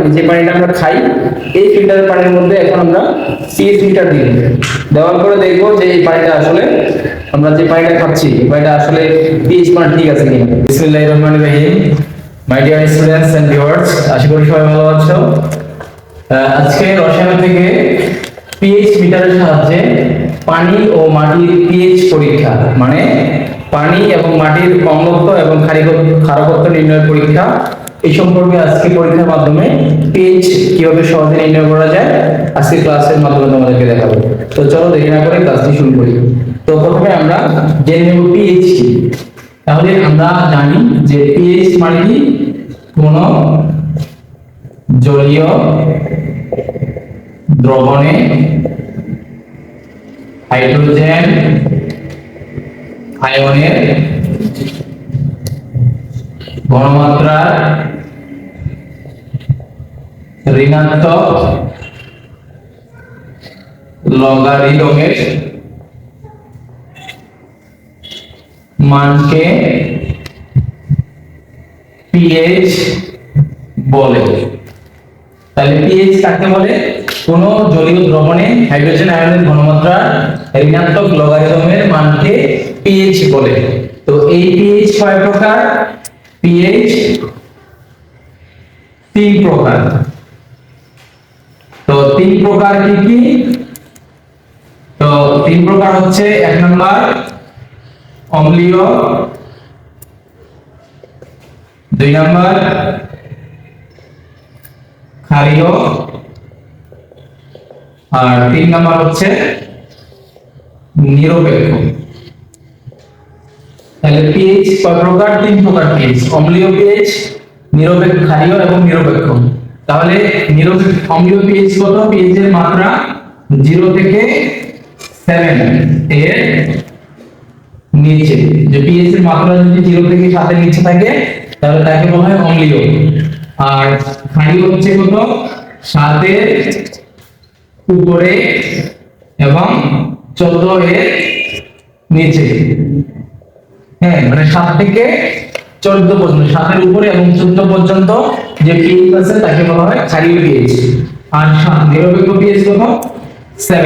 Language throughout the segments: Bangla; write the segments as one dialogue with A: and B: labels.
A: পানি, যে পানিটা আমরা খাই, এই ফিল্টারের পানির মধ্যে এখন আমরা পিএইচ মিটার দিই দেওয়ার পরে দেখব যে এই পানিটা আসলে আমরা যে পানিটা খাচ্ছি, এই পানিটা আসলে পিএইচ মান ঠিক আছে কিনা। বিসমিল্লাহির রহমানির রহিম। My dear students and viewers আশা করি সবাই ভালো আছো। আজকে রসায়ন থেকে পিএইচ মিটারের সাহায্যে পানি ও মাটির পিএইচ পরীক্ষা মানে পানি এবং মাটির অম্লত্ব এবং ক্ষারিক- ক্ষারকত্ব নির্ণয়ের পরীক্ষা এই সম্পর্কে আজকে পরীক্ষার মাধ্যমে পিএইচ কীভাবে সহজে নির্ণয় করা যায় আজকে ক্লাসের মাধ্যমে তোমাদেরকে দেখাবো। তো চলো দেখে না করে ক্লাসটি শুরু করি। তো প্রথমে আমরা জেনে নেব পিএইচ কি। তাহলে আমরা জানি যে পিএইচ মানে কি? কোন জলীয় দ্রবণে হাইড্রোজেন আয়নের ঘনমাত্রার ঋণাত্মক লগারিদমের মানকে পিএইচ বলে। তাহলে পিএইচ কাকে বলে? কোন জলীয় দ্রবণে হাইড্রোজেন আয়নের ঘনমাত্রা ঋণাত্মক লগারিদমের মানকে পিএইচ বলে। তো এই পিএইচ কয় প্রকার পিএইচ তিন প্রকার। তো তিন প্রকার কি কি? তো তিন প্রকার হচ্ছে, এক নম্বর, অম্লীয়। দুই নম্বর, ক্ষারীয়। আর তিন নাম্বার হচ্ছে, নিরপেক্ষ। তাহলে পিএইচ কয় প্রকার? তিন প্রকার পিএইচ অম্লীয় পিএইচ নিরপেক্ষ ক্ষারীয় এবং নিরপেক্ষ। তাহলে নিরপেক্ষ অম্লীয় পিএইচ কত? পিএইচ এর মাত্রা 0 থেকে 7 এর নিচে। যে পিএইচ এর মাত্রা যদি 0 থেকে 7 এর নিচে থাকে, তাহলে তাকে বলা হয় অম্লীয় আর ক্ষারীয় হচ্ছে কত? 7 এর উপরে এবং 14 এর নিচে। হ্যাঁ মানে 7 থেকে 14 পর্যন্ত 7 এর উপরে এবং 14 পর্যন্ত যে পিএইচ আছে তাকে বলা হয় ক্ষারীয় পিএইচ আর নিরপেক্ষ পিএইচ কত 7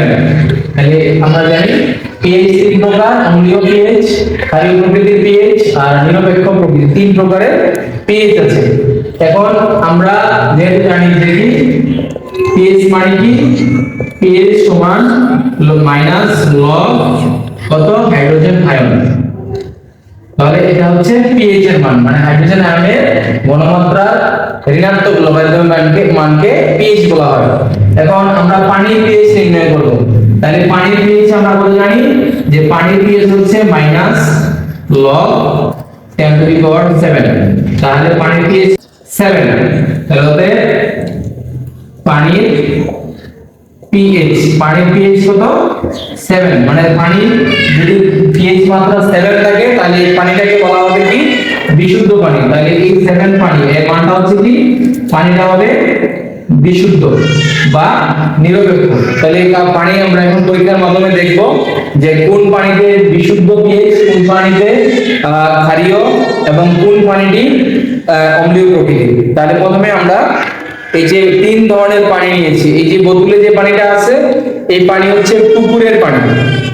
A: তাহলে আমরা জানি পিএইচ তিন প্রকার অম্লীয় পিএইচ ক্ষারীয় প্রকৃতির পিএইচ আর নিরপেক্ষ প্রকৃতির। তিন প্রকারের পিএইচ আছে। এখন আমরা যেহেতু জানি যে কি পিএইচ মানে কি? পিএইচ সমান মাইনাস লগ কত? হাইড্রোজেন আয়ন তাহলে এটা হচ্ছে পিএইচ এর মান মানে হাইড্রোজেন আয়নের ঘনমাত্রা ঋণাত্মক লগারিদমের মানকে মানকে পিএইচ বলা হয়। এখন আমরা পানির পিএইচ নির্ণয় করব। তাহলে পানির পিএইচ আমরা কত জানি? যে পানির পিএইচ হচ্ছে minus log 10 to the power 7 তাহলে পানির পিএইচ 7 তাহলে পানির পিএইচ পানির পিএইচ কত? 7 মানে পানি যদি পিএইচ মাত্রা 7 থাকে, তাহলে এই পানিটাকে বলা হবে কি? বিশুদ্ধ পানি। তাহলে এই 7 পানি, এর মানটা হচ্ছে কি? পানিটা হবে বিশুদ্ধ বা নিরপেক্ষ। তাহলে পানি আমরা এখন পরীক্ষার মাধ্যমে দেখব যে কোন পানিতে বিশুদ্ধ পিএইচ কোন পানিতে ক্ষারীয় এবং কোন পানিটি অম্লীয় প্রকৃতির। তাহলে প্রথমে আমরা এই যে তিন ধরনের পানি নিয়েছি, এই যে বোতলে যে পানিটা আছে, এই পানি হচ্ছে পুকুরের পানি।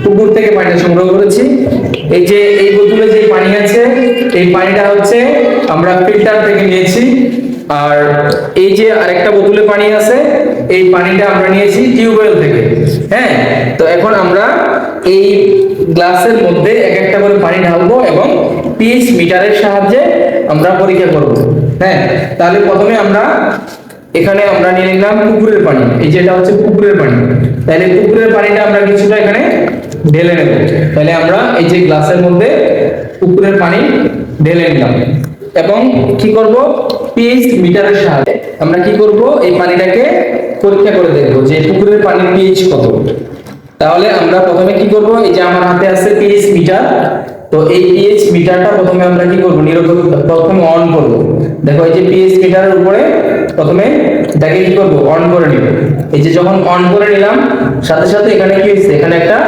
A: পুকুর থেকে পানিটা সংগ্রহ করেছি। এই যে এই বোতলে যে পানি আছে, এই পানিটা হচ্ছে আমরা ফিল্টার থেকে নিয়েছি। আর এই যে আরেকটা বোতলে পানি আছে, এই পানিটা আমরা নিয়েছি টিউবওয়েল থেকে। হ্যাঁ তো এখন আমরা এই গ্লাসের মধ্যে এক একটা করে পানি ঢালবো এবং পিএইচ মিটারের সাহায্যে আমরা পরীক্ষা করব। হ্যাঁ তাহলে প্রথমে আমরা এখানে আমরা নিয়ে নিলাম পুকুরের পানি। এই যেটা হচ্ছে পুকুরের পানি। তাহলে পুকুরের পানিটা আমরা কিছুটা এখানে ঢেলে নেব। তাহলে আমরা এই যে গ্লাসের মধ্যে পুকুরের পানি ঢেলে নিলাম। এবং কি করব? পিএইচ মিটারের সাহায্যে আমরা কি করব? এই পানিটাকে পরীক্ষা করে দেখব যে পুকুরের পানির পিএইচ কত। তাহলে আমরা প্রথমে কি করব? এই যে আমার হাতে আছে পিএইচ মিটার। তো এই পিএইচ মিটারটা প্রথমে আমরা কি করব? নিরপেক্ষ প্রথমে অন করব। দেখো এই যে পিএইচ মিটারের উপরে প্রথমে এটাকে কি করব? অন করে নিব। এই যে যখন অন করে নিলাম, সাথে সাথে এখানে কি হয়েছে? এখানে একটা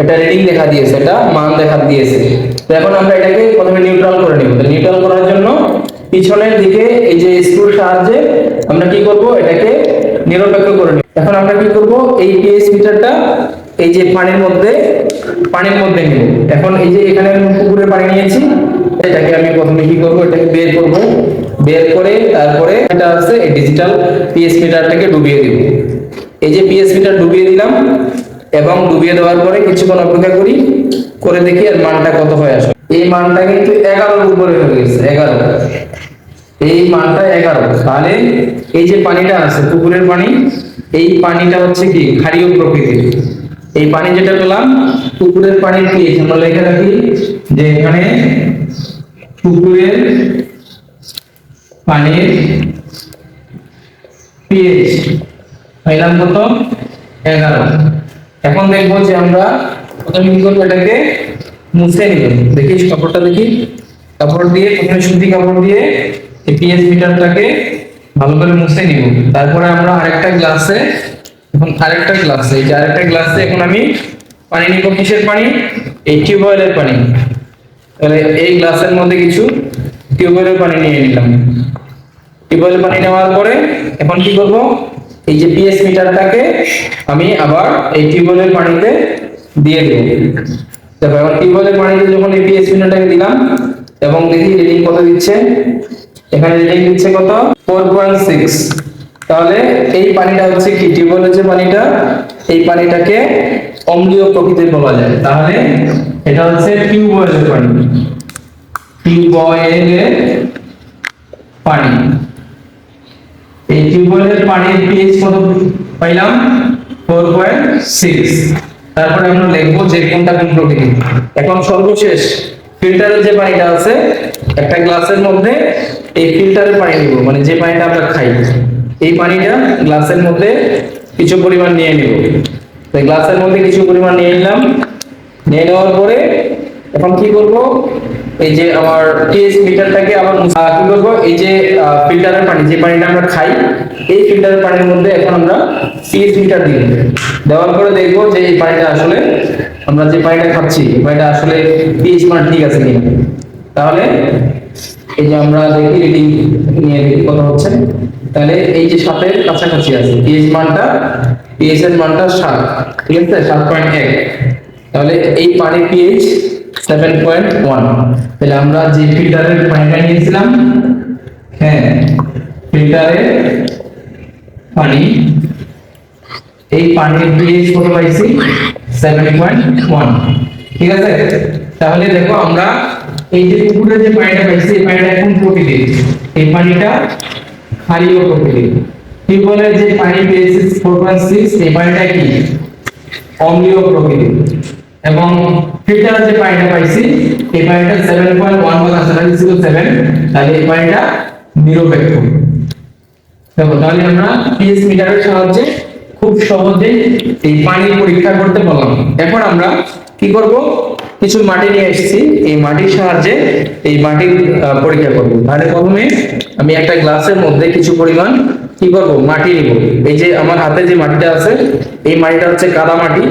A: একটা রিডিং দেখা দিয়েছে এটা মান দেখা দিয়েছে। তো এখন আমরা এটাকে প্রথমে নিউট্রাল করে নিব। তো নিউট্রাল করার জন্য পিছনের দিকে এই যে স্ক্রুর সাহায্যে আমরা কি করব? এটাকে নিরপেক্ষ করে নিব। এখন আমরা কি করব? এই পিএইচ মিটারটা এই যে পানির মধ্যে পানির মধ্যে নিব। এখন এই যে এখানে আমি পুকুরের পানি নিয়েছি, এটাকে আমি প্রথমে কি করব, এটাকে বের করব। বের করে তারপরে এটা আছে এই ডিজিটাল পিএইচ মিটারটাকে ডুবিয়ে দিব। এই যে পিএইচ মিটার ডুবিয়ে দিলাম, এবং ডুবিয়ে দেওয়ার পরে কিছুক্ষণ অপেক্ষা করি, করে দেখি এর মানটা কত হয়ে আসে এই মানটা কিন্তু এগারোর উপরে হয়ে গেছে, এগারো। এই মানটা এগারো। তাহলে এই যে পানিটা আছে, পুকুরের পানি, এই পানিটা হচ্ছে কি? ক্ষারীয় প্রকৃতির। এই পানি যেটা পেলাম, পুকুরের পানি পিএইচ আমরা লিখে রাখি যে এখানে পুকুরের পানির পিএইচ পাইলাম কত? এগারো। এখন দেখব যে আমরা প্রথমে কি করব? এটাকে মুছে নিব। দেখি, কাপড়টা দেখি। কাপড় দিয়ে প্রথমে সুতি কাপড় দিয়ে এই পিএইচ মিটারটাকে ভালো করে মুছে নিব। তারপরে আমরা আরেকটা গ্লাসে এখন আরেকটা গ্লাস এই যে আরেকটা গ্লাসে এখন আমি পানি নিব কিসের পানি? এই টিউবওয়েলের পানি। তাহলে এই গ্লাসের মধ্যে কিছু টিউবওয়েলের পানি নিয়ে নিলাম। টিউবওয়েলের পানি নেওয়ার পরে এখন কি করব? এই যে পিএস মিটারটাকে আমি আবার এই টিউবওয়েলের পানিতে দিয়ে দেব। দেখো, এখন টিউবওয়েলের পানিতে যখন এই পিএস মিটারটাকে দিলাম, এবং দেখি রিডিং কত দিচ্ছে? এখানে রিডিং দিচ্ছে কত? 4.6 তাহলে এই পানিটা হচ্ছে কি? টিউবওয়েলের যে পানিটা? এই পানিটাকে অম্লীয় প্রকৃতির বলা যায়। তাহলে এটা হচ্ছে টিউবওয়েলের পানি। টিউবওয়েলের পানি। এই টিউবওয়েলের পানির পিএইচ কত পাইলাম? 4.6 তারপরে আমরা লিখব যে কোনটা কোন প্রকৃতি এখন সর্বশেষ ফিল্টারের যে পানিটা আছে, একটা গ্লাসের মধ্যে এই ফিল্টারের পানি নিব মানে যে পানিটা আমরা খাই। এই পানিটা গ্লাসের মধ্যে কিছু পরিমাণ নিয়ে নিব। তো গ্লাসের মধ্যে কিছু পরিমাণ নিয়ে নিলাম। নিয়ে নেওয়ার পরে এখন কি করব? এই যে আমার টিএস মিটারটাকে আবার কি করব? এই যে ফিল্টারের পানি, যে পানিটা আমরা খাই, এই ফিল্টারের পানির মধ্যে এখন আমরা টিএস মিটার দিব দেওয়ার পরে দেখব যে এই পানিটা আসলে আমরা যে পানিটা খাচ্ছি, এই পানিটা আসলে পিএইচ মান ঠিক আছে কিনা। তাহলে এই যে আমরা দেখি রিডিং নিয়ে দেখি কত হচ্ছে। তাহলে এই যে সাতের কাছাকাছি আছে পিএইচ মানটা পিএইচ এর মানটা সাত, ঠিক আছে? সাত পয়েন্ট এক। তাহলে এই পানির পিএইচ সেভেন পয়েন্ট ওয়ান তাহলে আমরা যে ফিল্টারের পানিটা নিয়েছিলাম হ্যাঁ ফিল্টারের পানি, এই পানির পিএইচ কত পাইছি? সেভেন পয়েন্ট ওয়ান ঠিক আছে? তাহলে দেখো আমরা এই যে পুকুরের যে পানিটা পাইছি, এই পানিটা এখন প্রকৃতির এই পানিটা ক্ষারীয় প্রকৃতির টিউবওয়েলের যে পানি পেয়েছি ফোর পয়েন্ট সিক্স এই পানিটা কি? অম্লীয় প্রকৃতির এবং ফিল্টার যে পানিটা পাইছি, এই পানিটা সেভেন পয়েন্ট ওয়ান কাছাকাছি ছিল সেভেন তাহলে এই পানিটা নিরপেক্ষ। দেখো, তাহলে আমরা পিএস মিটারের সাহায্যে খুব সহজে এই পানির পরীক্ষা করতে পারলাম। এখন আমরা কি করব? কিছু মাটি নিয়ে এসেছি। এই মাটির সাহায্যে এই মাটির পরীক্ষা করব। তাহলে প্রথমে আমি একটা গ্লাসের মধ্যে কিছু পরিমাণ কি করব? মাটি নিব। এই যে আমার হাতে যে মাটিটা আছে, এই মাটিটা হচ্ছে কাদা মাটি।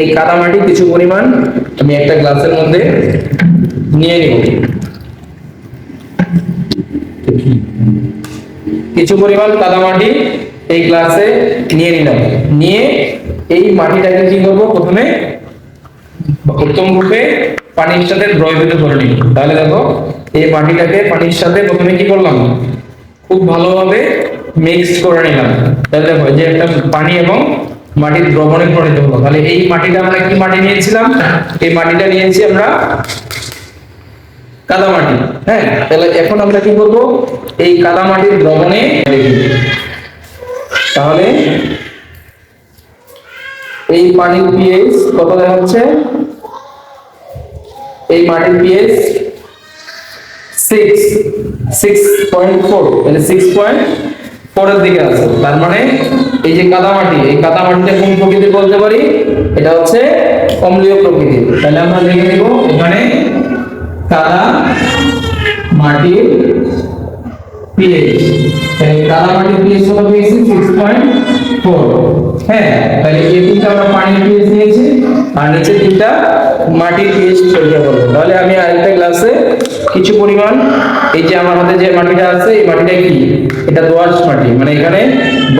A: এই কাদা মাটি কিছু পরিমাণ আমি একটা গ্লাসের মধ্যে নিয়ে নিব। কিছু পরিমাণ কাদা মাটি এই গ্লাসে নিয়ে নিলাম। নিয়ে এই মাটিটাকে কি করব? প্রথমে উত্তম রূপে পানির সাথে দ্রবীভূত করে নিব তাহলে দেখো, এই মাটিটাকে পানির সাথে প্রথমে কি করলাম? খুব ভালোভাবে মিক্সড করে নিলাম। তাহলে দেখো যে একটা পানি এবং মাটির দ্রবণে পরিণত হলো। তাহলে এই মাটিটা আমরা কি মাটি নিয়েছিলাম? এই মাটিটা নিয়েছি আমরা কাদা মাটি। হ্যাঁ তাহলে এখন আমরা কি করব? এই কাদা মাটির দ্রবণে তাহলে এই পানির পিএইচ কত দেখাচ্ছে? এই মাটির pH six six point four মানে সিক্স পয়েন্ট মানে এখানে কাদা মাটির পিএইচ তাহলে কাদা মাটির পিএইচ কত পেয়েছি 6.4 হ্যাঁ তাহলে তিনটা আমরা পানির পিএইচ আর নিচে তিনটা মাটির পিএইচ পরীক্ষা করব তাহলে আমি আরেকটা গ্লাসে কিছু পরিমাণ, এই যে আমার হাতে যে মাটিটা আছে, এই মাটিটা কি? এটা দোআঁশ মাটি। মানে এখানে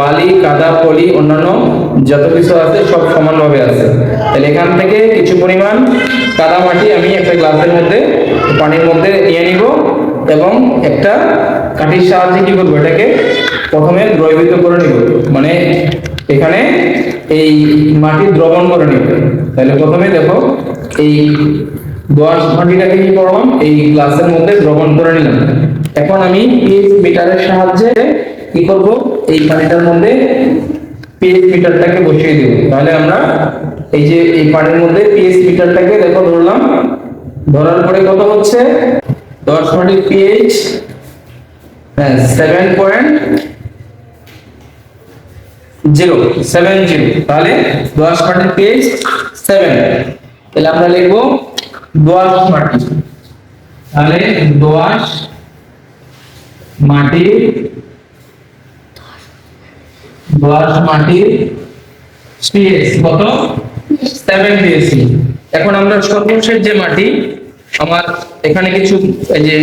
A: বালি, কাদা, পলি, অন্যান্য যত কিছু আছে সব সমানভাবে আছে। তাহলে এখান থেকে কিছু পরিমাণ কাদা মাটি আমি একটা গ্লাসের মধ্যে, পানির মধ্যে নিয়ে নিব এবং একটা কাঠির সাহায্যে কি করব? এটাকে প্রথমে দ্রবীভূত করে নিব। মানে এখানে এই মাটি দ্রবণ করে নিব তাহলে প্রথমে দেখো, এই দোআঁশ মাটিটাকে কি করলাম? এই গ্লাসের মধ্যে দ্রবণ করে নিলাম। এখন আমি পিএইচ মিটারের সাহায্যে কি করব? এই পানিটার মধ্যে পিএইচ মিটারটাকে বসিয়ে দেব। তাহলে আমরা এই যে এই পানির মধ্যে পিএইচ মিটারটাকে দেখো ধরলাম। ধরার পরে কত হচ্ছে? দশ মাটির পিএইচ হ্যাঁ seven point zero seven zero. তাহলে দোয়াশ মাটির পেজ সেভেন তাহলে আমরা লিখব দোয়াশ মাটি। তাহলে দোয়াশ মাটি দোয়াশ মাটির পিএস কত? সেভেন পিএসি এখন আমরা সর্বশেষ যে মাটি, আমার এখানে কিছু যে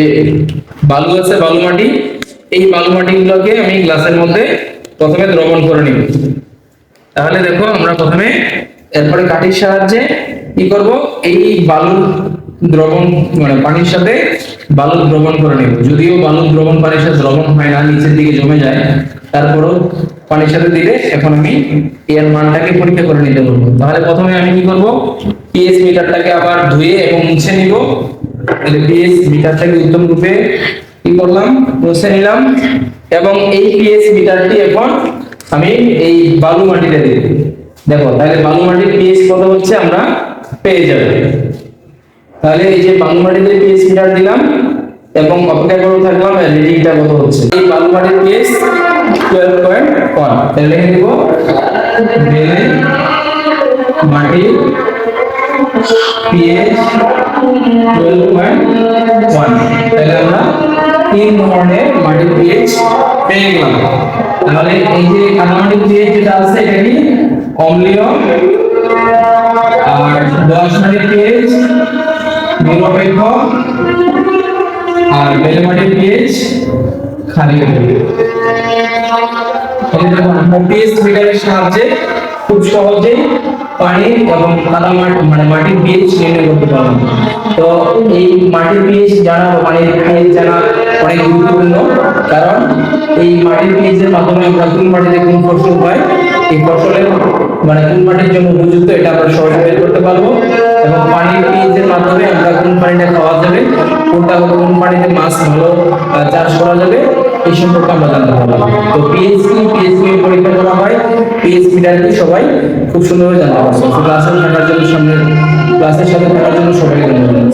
A: বালু আছে, বালু মাটি, এই বালু মাটিগুলোকে আমি গ্লাসের মধ্যে প্রথমে দ্রবণ করে নিব। তাহলে দেখো আমরা প্রথমে এরপরে কাঠির সাহায্যে কি করব? এই বালুর দ্রবণ মানে পানির সাথে বালু দ্রবণ করে নেব। যদিও বালু দ্রবণ পানির সাথে দ্রবণ হয় না, নিচের দিকে জমে যায়, তারপরও পানির সাথে দিলে এখন আমি এর মানটাকে পরীক্ষা করে নিতে বলব। তাহলে প্রথমে আমি কি করব? পিএস মিটারটাকে আবার ধুয়ে এবং মুছে নিব। তাহলে পিএস মিটারটাকে উত্তম রূপে কি করলাম? মুছে নিলাম। এবং এই পিএস মিটারটি এখন আমি এই বালু মাটিতে দেব। দেখো, তাহলে বালু মাটির পিএস কত হচ্ছে আমরা পেয়ে যাব। তাহলে এই যে বালু মাটিতে পিএস মিটার দিলাম এবং অপেক্ষা করে থাকলাম রিডিংটা কত হচ্ছে। এই বালু মাটির পিএস 12.1 তাহলে লিখে দিব, বেলে মাটির পিএইচ 12.1 তাহলে আমরা তিন ধরনের মাটির পিএইচ পেয়ে গেলাম। তাহলে এই যে কাদামাটির পিএইচ যেটা আছে, এটা কি? অম্লীয়। আর দশ মাটির পিএইচ নিরপেক্ষ। আর বেলে মাটির পিএইচ দেখুন, আমরা পিএইচ মিটারের সাহায্যে খুব সহজেই পানি এবং কাদা মাটি মানে মাটির পিএইচ নির্ণয় করতে পারব তো এই মাটির পিএইচ জানা বা পানির পিএইচ জানা অনেক গুরুত্বপূর্ণ, কারণ এই মাটির পিএইচ এর মাধ্যমে আমরা কোন মাটিতে কোন ফসল হয় এই ফসলের মানে কোন মাটির জন্য উপযুক্ত এটা আমরা বের করতে পারব। এবং মাধ্যমে আমরা কোন পানিটা খাওয়া যাবে, কোনটা কোন পানিতে মাছ ভালো চাষ করা যাবে, এই সম্পর্কে আমরা জানতে পারব। তো পিএইচ কি পরীক্ষা করা হয়। পিএইচ মিটার সবাই খুব সুন্দরভাবে জানতে পারছ। ক্লাসে থাকার জন্য সামনে ক্লাসের সাথে থাকার জন্য সবাইকে ধন্যবাদ